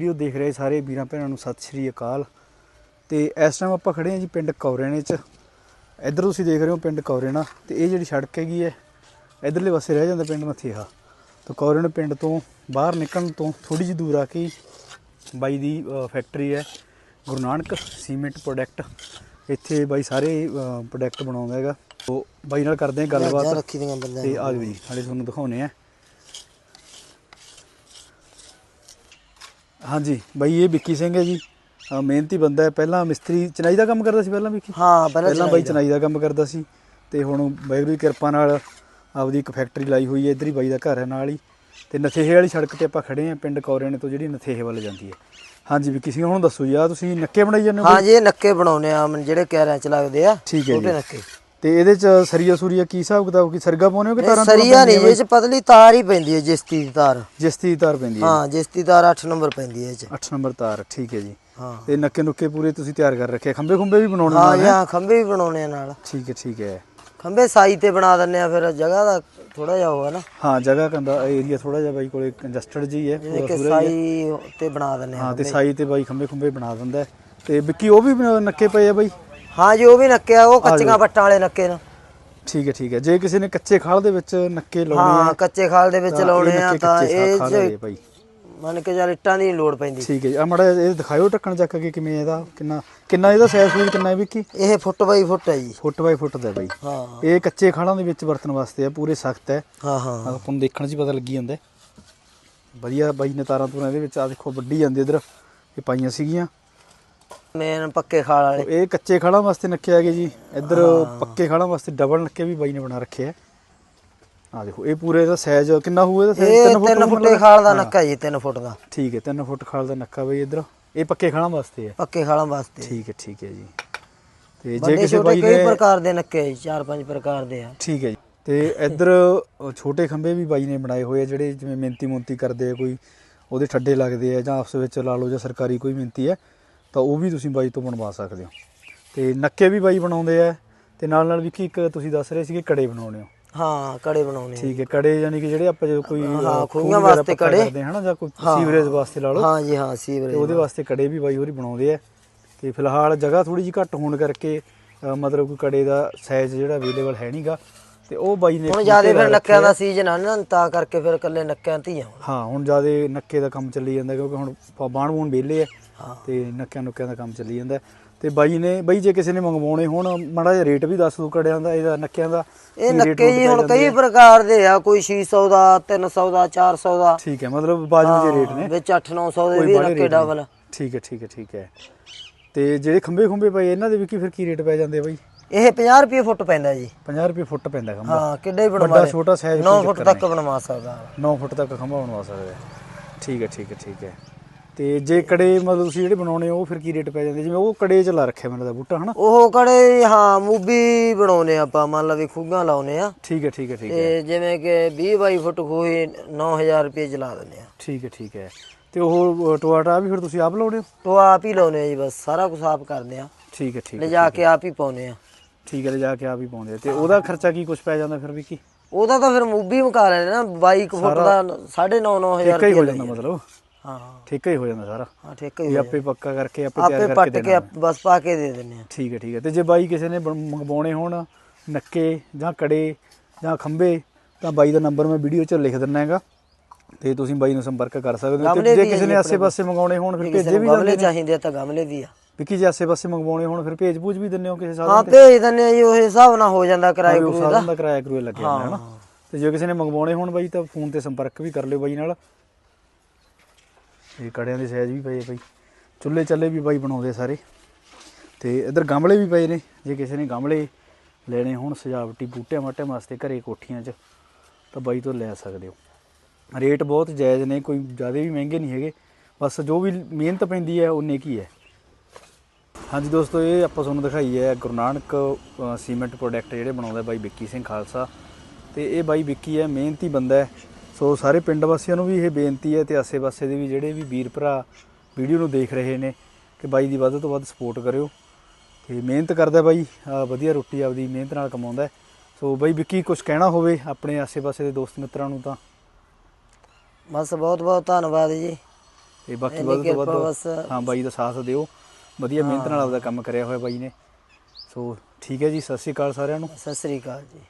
Video ਦੇਖ ਰਹੇ ਸਾਰੇ ਵੀਰਾਂ ਭੈਣਾਂ ਨੂੰ ਸਤਿ ਸ਼੍ਰੀ ਅਕਾਲ। ਤੇ ਇਸ ਟਾਈਮ ਆਪਾਂ ਖੜੇ ਹਾਂ ਜੀ ਪਿੰਡ ਕੌਰੇਣੇ 'ਚ। ਇੱਧਰ ਤੁਸੀਂ ਦੇਖ ਰਹੇ ਹੋ ਪਿੰਡ ਕੌਰੇਣਾ ਤੇ ਇਹ ਜਿਹੜੀ ਸੜਕ ਹੈਗੀ ਹੈ ਇਧਰਲੇ ਪਾਸੇ ਰਹਿ ਜਾਂਦਾ ਪਿੰਡ ਮਥੇਹਾ। ਤਾਂ ਕੌਰੇਣੇ ਪਿੰਡ ਤੋਂ ਬਾਹਰ ਨਿਕਲਣ ਤੋਂ ਥੋੜੀ ਜਿਹੀ ਦੂਰ ਆ ਕੇ ਬਾਈ ਦੀ ਫੈਕਟਰੀ ਹੈ ਗੁਰੂ ਨਾਨਕ ਸੀਮੈਂਟ ਪ੍ਰੋਡਕਟ ਇੱਥੇ ਬਾਈ ਸਾਰੇ ਪ੍ਰੋਡਕਟ ਬਣਾਉਂਦਾ ਹੈਗਾ। ਉਹ ਬਾਈ ਨਾਲ ਕਰਦੇ ਹਾਂ ਗੱਲਬਾਤ। ਤੇ ਆ ਜਾਓ ਜੀ ਹਾਲੇ ਤੁਹਾਨੂੰ ਦਿਖਾਉਨੇ ਆ ਹਾਂਜੀ ਬਾਈ ਇਹ ਵਿੱਕੀ ਸਿੰਘ ਹੈ ਜੀ। ਅਹ ਮਿਹਨਤੀ ਬੰਦਾ ਹੈ। ਪਹਿਲਾਂ ਮਿਸਤਰੀ ਚਨਾਈ ਦਾ ਕੰਮ ਕਰਦਾ ਸੀ ਪਹਿਲਾਂ ਵਿੱਕੀ? ਹਾਂ ਪਹਿਲਾਂ ਪਹਿਲਾਂ ਬਾਈ ਚਨਾਈ ਦਾ ਕੰਮ ਕਰਦਾ ਸੀ ਤੇ ਹੁਣ ਵਾਹਿਗੁਰੂ ਦੀ ਕਿਰਪਾ ਨਾਲ ਆਪਦੀ ਇੱਕ ਫੈਕਟਰੀ ਲਾਈ ਹੋਈ ਹੈ। ਇੱਧਰ ਹੀ ਬਾਈ ਦਾ ਘਰ ਹੈ ਨਾਲ ਹੀ। ਤੇ ਨਥੇਹੇ ਵਾਲੀ ਸੜਕ ਤੇ ਆਪਾਂ ਖੜੇ ਹਾਂ। ਪਿੰਡ ਕੌਰੇਣੇ ਤੋਂ ਜਿਹੜੀ ਨਥੇਹੇ ਵੱਲ ਜਾਂਦੀ ਹੈ। ਹਾਂਜੀ ਵਿੱਕੀ ਸਿੰਘ ਹੁਣ ਦੱਸੋ ਜੀ ਆ ਤੁਸੀਂ ਨੱਕੇ ਬਣਾਈ ਜਾਂਦੇ ਹੋ ਹਾਂ ਜੀ ਇਹ ਨੱਕੇ ਬਣਾਉਨੇ ਆ ਮਨ ਜਿਹੜੇ ਕਹਿਰਾਂ ਚ ਲੱਗਦੇ ਆ ਠੀਕ ਹੈ ਜੀ। ਨੱਕੇ। ਤੇ ਇਹਦੇ ਚ ਸਰੀਆ ਸੂਰੀਆ ਕੀ ਹਿਸਾਬ ਕਿਤਾਬ ਕੀ ਸਰਗਾ ਪਾਉਨੇ ਹੋ ਕਿ ਤਾਰਾਂ ਸਰੀਆ ਨਹੀਂ ਇਹ ਚ ਪਤਲੀ ਤਾਰ ਹੀ ਪੈਂਦੀ ਹੈ ਜਿਸਤੀ ਦੀ ਤਾਰ। ਜਿਸਤੀ ਤਾਰ ਪੈਂਦੀ ਹੈ। ਹਾਂ ਜਿਸਤੀ ਤਾਰ 8 ਨੰਬਰ ਪੈਂਦੀ ਹੈ ਇਹ ਚ। 8 ਨੰਬਰ ਤਾਰ ਠੀਕ ਹੈ ਜੀ। ਹਾਂ। ਤੇ ਨੱਕੇ ਨੁੱਕੇ ਪੂਰੇ ਤੁਸੀਂ ਤਿਆਰ ਕਰ ਰੱਖੇ। ਖੰਬੇ ਖੁੰਬੇ ਵੀ ਬਣਾਉਣੇ ਨਾਲ ਹੈ? ਹਾਂ ਖੰਭੇ ਵੀ ਬਣਾਉਣੇ ਨਾਲ। ਠੀਕ ਹੈ ਠੀਕ ਹੈ। ਖੰਭੇ ਸਾਈ ਤੇ ਬਣਾ ਦਿੰਨੇ ਆ ਫਿਰ ਜਗ੍ਹਾ ਦਾ ਥੋੜਾ ਜਿਹਾ ਹੋਗਾ ਨਾ। ਹਾਂ ਜਗ੍ਹਾ ਕੰਦਾ ਏਰੀਆ ਥੋੜਾ ਜਿਹਾ ਬਾਈ ਕੋਲੇ ਕੰਜਸਟਡ ਜੀ ਹੈ ਪੂਰਾ। ਸਾਈ ਤੇ ਬਣਾ ਦਿੰਨੇ ਹਾਂ ਤੇ ਸਾਈ ਤੇ ਬਾਈ ਖੰਬੇ ਖੁੰਬੇ ਬਣਾ ਦਿੰਦਾ। ਤੇ ਵਿੱਕੀ ਉਹ ਵੀ ਨੱਕੇ ਪਏ ਆ ਬਾਈ? ਹਾਂ ਜੀ ਉਹ ਵੀ ਨੱਕੇ ਆ ਉਹ ਕੱਚੀਆਂ ਪੱਟਾਂ ਵਾਲੇ ਨੱਕੇ ਨੇ। ਠੀਕ ਹੈ ਠੀਕ ਹੈ। ਜੇ ਕਿਸੇ ਨੇ ਕੱਚੇ ਖਾਲ ਦੇ ਵਿੱਚ ਨੱਕੇ ਲਾਉਣੇ ਹਾਂ ਕੱਚੇ ਖਾਲ ਦੇ ਵਿੱਚ ਲਾਉਣੇ ਆ ਤਾਂ ਇਹ ਬਾਈ ਮੰਨ ਕੇ ਚੱਲ ਇੱਟਾਂ ਦੀ ਲੋੜ ਪੈਂਦੀ। ਠੀਕ ਹੈ ਜੀ। ਆ ਮੜਾ ਇਹ ਦਿਖਾਇਓ ਢੱਕਣ ਚੱਕ ਕੇ ਕਿਵੇਂ ਇਹਦਾ ਕਿੰਨਾ ਕਿੰਨਾ ਇਹਦਾ ਸਾਈਜ਼ ਸੂਜ਼ ਕਿੰਨਾ ਹੈ ਵਿੱਕੀ? ਇਹ ਫੁੱਟ ਬਾਈ ਫੁੱਟ ਹੈ ਜੀ। ਫੁੱਟ ਬਾਈ ਫੁੱਟ ਦਾ ਬਾਈ ਹਾਂ। ਇਹ ਕੱਚੇ ਖਾਲਾਂ ਦੇ ਵਿੱਚ ਵਰਤਣ ਵਾਸਤੇ ਆ ਪੂਰੇ ਸਖਤ ਹੈ। ਹਾਂ ਹਾਂ। ਆਪਾਂ ਨੂੰ ਦੇਖਣ 'ਚ ਪਤਾ ਲੱਗੀ ਜਾਂਦਾ। ਵਧੀਆ ਬਾਈ ਨੇ ਤਾਰਾਂ ਤੂਰਾਂ ਇਹਦੇ ਵਿੱਚ ਆ ਦੇਖੋ ਵੱਡੀ ਜਾਂਦੀ ਇਧਰ ਇਹ ਪਾਈਆਂ ਸੀਗੀਆਂ। ਮੇਨ ਪੱਕੇ ਖਾਲ ਵਾਲੇ। ਇਹ ਕੱਚੇ ਖਾਲਾਂ ਵਾਸਤੇ ਨੱਕੇ ਆਗੇ ਜੀ। ਇੱਧਰ ਪੱਕੇ ਖਾਲਾਂ ਵਾਸਤੇ ਡਬਲ ਨੱਕੇ ਵੀ ਬਾਈ ਨੇ ਬਣਾ ਰੱਖੇ ਆ। ਆ ਦੇਖੋ ਇਹ ਪੂਰੇ ਦਾ ਸਾਈਜ਼ ਕਿੰਨਾ ਹੋਊ ਇਹਦਾ ਸਾਈਜ਼ ਇਹ 3 ਫੁੱਟੇ ਖਾਲ ਦਾ ਨੱਕਾ ਜੀ 3 ਫੁੱਟ ਦਾ। ਠੀਕ ਹੈ 3 ਫੁੱਟ ਖਾਲ ਦਾ ਨੱਕਾ ਬਈ ਇੱਧਰ। ਇਹ ਪੱਕੇ ਖਾਲਾਂ ਵਾਸਤੇ ਹੈ। ਪੱਕੇ ਖਾਲਾਂ ਵਾਸਤੇ। ਠੀਕ ਹੈ ਠੀਕ ਹੈ ਜੀ। ਤੇ ਜੇ ਕਿਸੇ ਬਾਈ ਕਈ ਨੇ ਪ੍ਰਕਾਰ ਦੇ ਨੱਕੇ ਜੀ ਚਾਰ ਪੰਜ ਪ੍ਰਕਾਰ ਦੇ ਆ। ਠੀਕ ਹੈ ਜੀ। ਤੇ ਇੱਧਰ ਛੋਟੇ ਖੰਭੇ ਵੀ ਬਾਈ ਨੇ ਬਣਾਏ ਹੋਏ ਆ ਜਿਹੜੇ ਜਿਵੇਂ ਮਿਹਨਤੀ ਮੁੰਤੀ ਕਰਦੇ ਆ ਕੋਈ ਉਹਦੇ ਠੱਡੇ ਲੱਗਦੇ ਆ ਜਾਂ ਆਪਸ ਵਿੱਚ ਲਾ ਲਓ ਜਾਂ ਸਰਕਾਰੀ ਕੋਈ ਮਿਹਨਤੀ ਹੈ। ਤਾਂ ਉਹ ਵੀ ਤੁਸੀਂ ਬਾਈ ਤੋਂ ਬਣਵਾ ਸਕਦੇ ਹੋ ਤੇ ਨੱਕੇ ਵੀ ਬਾਈ ਬਣਾਉਂਦੇ ਆ ਤੇ ਨਾਲ ਨਾਲ ਵੀ ਕੀ ਇੱਕ ਤੁਸੀਂ ਦੱਸ ਰਹੇ ਸੀਗੇ ਕੜੇ ਬਣਾਉਣੇ ਹੋ ਹਾਂ ਕੜੇ ਬਣਾਉਣੇ ਆ। ਠੀਕ ਹੈ ਕੜੇ ਯਾਨੀ ਕਿ ਜਿਹੜੇ ਆਪਾਂ ਜਦੋਂ ਕੋਈ ਹਾਂ, ਅ, ਖੂਹੀਆਂ ਖੂਹ ਵਗੈਰਾ ਵਾਸਤੇ ਪੱਕਾ ਕੜੇ। ਕਰਦੇ ਹਨਾ ਜਾਂ ਕੋਈ ਸੀਵਰੇਜ ਵਾਸਤੇ ਲਾ ਲਓ ਹਾਂ ਜੀ ਹਾਂ ਤੇ ਸੀਵਰੇਜ ਉਹਦੇ ਵਾਸਤੇ ਕੜੇ ਵੀ ਬਾਈ ਹੋਰੀ ਬਣਾਉਂਦੇ ਆ ਤੇ ਫਿਲਹਾਲ ਜਗ੍ਹਾ ਥੋੜੀ ਜਿਹੀ ਘੱਟ ਹੋਣ ਕਰਕੇ ਅ, ਮਤਲਬ ਕੋਈ ਕੜੇ ਦਾ ਸਾਈਜ਼ ਜਿਹੜਾ ਅਵੇਲੇਬਲ ਹੈ ਨਹੀਂਗਾ ਤੇ ਉਹ ਬਾਈ ਨੇ ਹੁਣ ਜ਼ਿਆਦਾ ਫਿਰ ਨੱਕਿਆਂ ਦਾ। ਸੀਜ਼ਨ ਆ ਨਾ ਤਾਂ ਕਰਕੇ ਫਿਰ ਇਕੱਲੇ ਨੱਕਿਆਂ ਹੁਣ। ਹਾਂ ਹੁਣ ਜਿਆਦੇ ਨੱਕੇ ਦਾ ਕੰਮ ਚੱਲੀ ਜਾਂਦਾ ਕਿਉਂਕਿ ਹੁਣ ਬਾਣ ਬੂਣ ਵਿਹਲੇ ਆ ਤੇ ਨੱਕਿਆਂ ਨੁੱਕਿਆਂ ਦਾ ਕੰਮ ਚੱਲੀ ਜਾਂਦਾ। ਤੇ ਬਾਈ ਨੇ ਬਾਈ ਜੇ ਕਿਸੇ ਨੇ ਮੰਗਵਾਉਣੇ ਹੁਣ ਮਾੜਾ ਜਿਹਾ ਰੇਟ ਵੀ ਦੱਸ ਦੋ ਕੜਿਆਂ ਦਾ ਇਹਦਾ ਨੱਕਿਆਂ ਦਾ ਇਹ ਨੱਕੇ ਜੀ ਹੁਣ ਕਈ? ਪ੍ਰਕਾਰ ਦੇ ਆ ਕੋਈ 600 ਦਾ 300 ਦਾ 400 ਦਾ। ਠੀਕ ਹੈ ਮਤਲਬ ਬਾਜੂ ਦੇ ਰੇਟ ਨੇ। ਵਿੱਚ 8-900 ਦੇ ਵੀ ਨੱਕੇ। ਡਬਲ ਠੀਕ ਹੈ ਠੀਕ ਹੈ ਠੀਕ ਹੈ। ਤੇ ਜਿਹੜੇ ਖੰਬੇ ਖੁੰਬੇ ਪਏ ਇਹਨਾਂ ਦੇ ਵੀ ਕੀ ਫਿਰ ਕੀ ਰੇਟ ਪੈ ਜਾਂਦੇ ਬਾਈ? ਇਹ 50 ਰੁਪਏ ਫੁੱਟ ਪੈਂਦਾ ਜੀ। 50 ਰੁਪਏ ਫੁੱਟ ਪੈਂਦਾ ਖੰਭਾ। ਹਾਂ ਕਿੱਡੇ ਹੀ ਬਣਵਾ ਵੱਡਾ ਛੋਟਾ ਸਾਈਜ਼ 9 ਫੁੱਟ ਤੱਕ ਬਣਵਾ ਸਕਦਾ। 9 ਫੁੱਟ ਤੱਕ ਖੰਭਾ ਬਣਵਾ ਸਕਦੇ ਠੀਕ ਹੈ ਠੀਕ ਹੈ ਠੀਕ ਹੈ। ਤੇ ਜੇ ਕੜੇ ਮਤਲਬ ਤੁਸੀਂ ਜਿਹੜੇ ਬਣਾਉਣੇ ਉਹ ਫਿਰ ਕੀ ਰੇਟ ਪੈ ਜਾਂਦੇ? ਜਿਵੇਂ ਉਹ ਕੜੇ ਚ ਲਾ ਰੱਖਿਆ ਮੈਨੂੰ ਦਾ ਬੂਟਾ ਹਨਾ? ਉਹ ਕੜੇ ਹਾਂ ਮੂਬੀ ਬਣਾਉਨੇ ਆਪਾਂ ਮੰਨ ਲਾ ਵੀ ਖੁੱਗਾ ਲਾਉਨੇ ਆ। ਠੀਕ ਹੈ ਠੀਕ ਹੈ ਠੀਕ ਹੈ। ਤੇ ਜਿਵੇਂ ਕਿ 20 ਬਾਈ ਫੁੱਟ ਖੂਹੀ 9000 ਰੁਪਏ ਚ ਲਾ ਦਿੰਦੇ ਆ। ਠੀਕ ਹੈ ਠੀਕ ਹੈ। ਤੇ ਉਹ ਟੋਆਟਾ ਵੀ ਫਿਰ ਤੁਸੀਂ ਆਪ ਲਾਉਣੇ ਹੋ? ਉਹ ਆਪ ਹੀ ਲਾਉਨੇ ਆ ਜੀ ਬਸ ਸਾਰਾ ਕੁਝ ਆਪ ਕਰਦੇ ਆ। ਠੀਕ ਹੈ ਠੀਕ ਲੈ ਹੈ ਜਾ ਕੇ ਆਪ ਹੀ ਪਾਉਨੇ ਆ। ਠੀਕ ਹੈ ਜਾ ਕੇ ਆਪ ਹੀ ਪਾਉਂਦੇ ਆ। ਤੇ ਉਹਦਾ ਖਰਚਾ ਕੀ ਕੁਝ ਪੈ ਜਾਂਦਾ ਫਿਰ ਵੀ ਕੀ ਉਹਦਾ ਤਾਂ ਫਿਰ ਮੂਬੀ ਮੁਕਾ ਲੈਣੇ ਨਾ 22 ਕੁ ਫੁੱਟ ਦਾ 9.5 9000 ਠੇਕਾ ਹੀ ਹੋ ਰੁਪਏ ਜਾਂਦਾ ਮਤਲਬ। ਹਾਂ ਠੇਕਾ ਹੀ ਹੋ ਜਾਂਦਾ ਸਾਰਾ। ਹਾਂ ਠੇਕਾ ਹੀ ਇਹ ਹੋ ਆਪੇ ਪੱਕਾ ਕਰਕੇ ਆਪੇ ਆਪੇ ਤਿਆਰ ਕਰਕੇ ਕੇ ਦੇਣਾ। ਆਪ- ਬਸ ਪਾ ਕੇ ਦੇ ਦਿੰਨੇ ਆ ਠੀਕ ਹੈ ਠੀਕ ਹੈ। ਤੇ ਜੇ ਬਾਈ ਕਿਸੇ ਨੇ ਬਣ- ਮੰਗਵਾਉਣੇ ਹੋਣ ਨੱਕੇ ਜਾਂ ਕੜੇ ਜਾਂ ਖੰਬੇ ਤਾਂ ਬਾਈ ਦਾ ਨੰਬਰ ਮੈਂ ਵੀਡੀਓ 'ਚ ਲਿਖ ਦਿੰਨਾ ਹੈਗਾ। ਤੇ ਤੁਸੀਂ ਬਾਈ ਨੂੰ ਸੰਪਰਕ ਕਰ ਸਕਦੇ ਹੋ। ਤੇ ਗਮਲੇ ਜੇ ਕਿਸੇ ਨੇ ਆਸੇ-ਪਾਸੇ ਮੰਗਵਾਉਣੇ ਹੋਣ ਫਿਰ ਕਿਸੇ ਭੇਜੇ ਨੂੰ ਵੀ ਗਮਲੇ ਜਾਂਦੇ ਨੇ। ਚਾਹੀਦੇ ਆ ਤਾਂ ਗਮਲੇ ਵੀ ਆ। ਵਿੱਕੀ ਜੇ ਆਸੇ-ਪਾਸੇ ਮੰਗਵਾਉਣੇ ਹੋਣ ਫਿਰ ਭੇਜ ਭੂਜ ਵੀ ਦਿੰਦੇ ਹੋ ਕਿਸੇ ਹਾਂ ਸਾਧਨ ਭੇਜ ਦਿੰਨੇ ਆ ਜੀ ਉਹ ਹਿਸਾਬ ਨਾਲ ਹੋ ਜਾਂਦਾ ਕਿਰਾਏ ਤੇ ਕਰੂਏ ਦਾ ਸਾਧਨ ਦਾ। ਕਿਰਾਇਆ ਕਰੂਏ ਲੱਗਿਆ ਜਾਂਦਾ ਹੈ। ਤੇ ਜੇ ਕਿਸੇ ਨੇ ਮੰਗਵਾਉਣੇ ਹੋਣ ਬਾਈ ਤਾਂ ਫੋਨ ਤੇ ਸੰਪਰਕ ਵੀ ਕਰ ਲਿਓ ਬਾਈ ਨਾਲ। ਇਹ ਕੜਿਆਂ ਦੇ ਸਾਈਜ਼ ਵੀ ਪਏ ਆ ਬਾਈ। ਚੁੱਲ੍ਹੇ ਚੱਲੇ ਵੀ ਬਾਈ ਬਣਾਉਂਦੇ ਸਾਰੇ। ਤੇ ਇਧਰ ਗਮਲੇ ਵੀ ਪਏ ਨੇ। ਜੇ ਕਿਸੇ ਨੇ ਗਮਲੇ ਲੈਣੇ ਹੋਣ ਸਜਾਵਟੀ ਬੂਟਿਆਂ ਮਾਟਿਆਂ ਵਾਸਤੇ ਘਰੇ ਕੋਠੀਆਂ 'ਚ, ਤਾਂ ਬਾਈ ਤੋਂ ਲੈ ਸਕਦੇ ਹੋ। ਰੇਟ ਬਹੁਤ ਜਾਇਜ਼ ਨੇ, ਕੋਈ ਜ਼ਿਆਦਾ ਵੀ ਮਹਿੰਗੇ ਨਹੀਂ ਹੈਗੇ। ਬਸ ਜੋ ਵੀ ਮਿਹਨਤ ਪੈਂਦੀ ਹੈ, ਉਹਨੇ ਕੀ ਹੈ। ਹਾਂਜੀ ਦੋਸਤੋ, ਇਹ ਆਪਾਂ ਤੁਹਾਨੂੰ ਦਿਖਾਈ ਹੈ ਗੁਰੂ ਨਾਨਕ ਸੀਮੈਂਟ ਪ੍ਰੋਡਕਟ ਜਿਹੜੇ ਬਣਾਉਂਦਾ ਬਾਈ ਵਿੱਕੀ ਸਿੰਘ ਖਾਲਸਾ। ਤੇ ਇਹ ਬਾਈ ਵਿੱਕੀ ਹੈ, ਮਿਹਨਤੀ ਬੰਦਾ ਹੈ। ਸੋ ਸਾਰੇ ਪਿੰਡ ਵਾਸੀਆਂ ਨੂੰ ਵੀ ਇਹ ਬੇਨਤੀ ਹੈ ਤੇ ਆਸੇ-ਪਾਸੇ ਦੇ ਵੀ ਜਿਹੜੇ ਵੀ ਵੀਰ ਭਰਾ ਵੀਡੀਓ ਨੂੰ ਦੇਖ ਰਹੇ ਨੇ ਕਿ ਬਾਈ ਦੀ ਵੱਧ ਤੋਂ ਵੱਧ ਸਪੋਰਟ ਕਰਿਓ। ਤੇ ਮਿਹਨਤ ਕਰਦਾ ਬਾਈ ਵਧੀਆ ਰੋਟੀ ਆਪਦੀ ਮਿਹਨਤ ਨਾਲ ਕਮਾਉਂਦਾ। ਸੋ ਬਾਈ ਵਿੱਕੀ ਕੁਝ ਕਹਿਣਾ ਹੋਵੇ ਆਪਣੇ ਆਸੇ-ਪਾਸੇ ਦੇ ਦੋਸਤ ਮਿੱਤਰਾਂ ਨੂੰ ਤਾਂ? ਬਸ ਬਹੁਤ ਬਹੁਤ ਧੰਨਵਾਦ ਜੀ। ਤੇ ਬਾਕੀ ਵੱਧ ਤੋਂ ਵੱਧ। ਹਾਂ ਬਾਈ ਦਾ ਸਾਥ ਦਿਓ। ਵਧੀਆ ਮਿਹਨਤ ਨਾਲ ਆਪਦਾ ਕੰਮ ਕਰਿਆ ਹੋਇਆ ਬਾਈ ਨੇ। ਸੋ ਠੀਕ ਹੈ ਜੀ ਸਤਿ ਸ਼੍ਰੀ ਅਕਾਲ ਸਾਰਿਆਂ ਨੂੰ। ਸਤਿ ਸ੍ਰੀ ਅਕਾਲ ਜੀ।